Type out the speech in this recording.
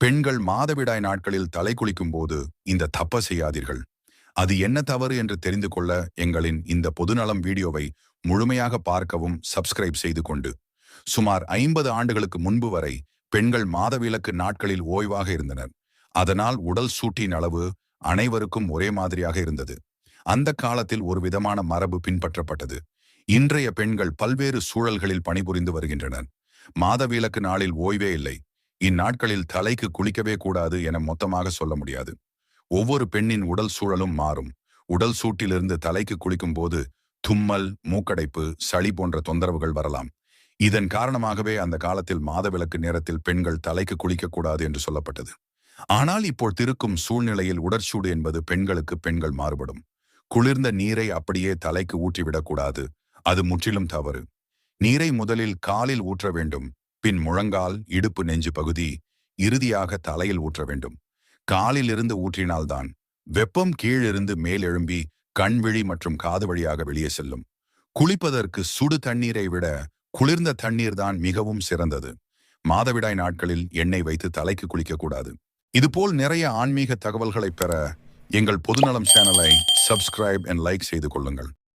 பெண்கள் மாதவிடாய் நாட்களில் தலை குளிக்கும் போது இந்த தப்ப செய்யாதீர்கள். அது என்ன தவறு என்று தெரிந்து கொள்ள எங்களின் இந்த பொதுநலம் வீடியோவை முழுமையாக பார்க்கவும் சப்ஸ்கிரைப் செய்து கொண்டு. சுமார் ஐம்பது ஆண்டுகளுக்கு முன்பு வரை பெண்கள் மாதவிலக்கு நாட்களில் ஓய்வாக இருந்தனர். அதனால் உடல் சூட்டின் அளவு அனைவருக்கும் ஒரே மாதிரியாக இருந்தது. அந்த காலத்தில் ஒரு விதமான மரபு பின்பற்றப்பட்டது. இன்றைய பெண்கள் பல்வேறு சூழல்களில் பணிபுரிந்து வருகின்றனர். மாதவிலக்கு நாளில் ஓய்வே இல்லை. இந்நாட்களில் தலைக்கு குளிக்கவே கூடாது என மொத்தமாக சொல்ல முடியாது. ஒவ்வொரு பெண்ணின் உடல் சூழலும் மாறும். உடல் சூட்டிலிருந்து தலைக்கு குளிக்கும் போது தும்மல் மூக்கடைப்பு சளி போன்ற தொந்தரவுகள் வரலாம். இதன் காரணமாகவே அந்த காலத்தில் மாதவிலக்கு நேரத்தில் பெண்கள் தலைக்கு குளிக்கக்கூடாது என்று சொல்லப்பட்டது. ஆனால் இப்போ திருக்கும் சூழ்நிலையில் உடற்சூடு என்பது பெண்களுக்கு பெண்கள் மாறுபடும். குளிர்ந்த நீரை அப்படியே தலைக்கு ஊற்றிவிடக்கூடாது அது முற்றிலும் தவறு. நீரை முதலில் காலில் ஊற்ற வேண்டும். பின் முழங்கால் இடுப்பு நெஞ்சு பகுதி இறுதியாக தலையில் ஊற்ற வேண்டும். காலிலிருந்து ஊற்றினால்தான் வெப்பம் கீழிருந்து மேல் எழும்பி கண்விழி மற்றும் காது வழியாக வெளியே செல்லும். குளிப்பதற்கு சுடு தண்ணீரை விட குளிர்ந்த தண்ணீர் தான் மிகவும் சிறந்தது. மாதவிடாய் நாட்களில் எண்ணெய் வைத்து தலைக்கு குளிக்கக்கூடாது இதுபோல் நிறைய ஆன்மீக தகவல்களை பெற எங்கள் பொதுநலம் சேனலை சப்ஸ்கிரைப் அண்ட் லைக் செய்து கொள்ளுங்கள்.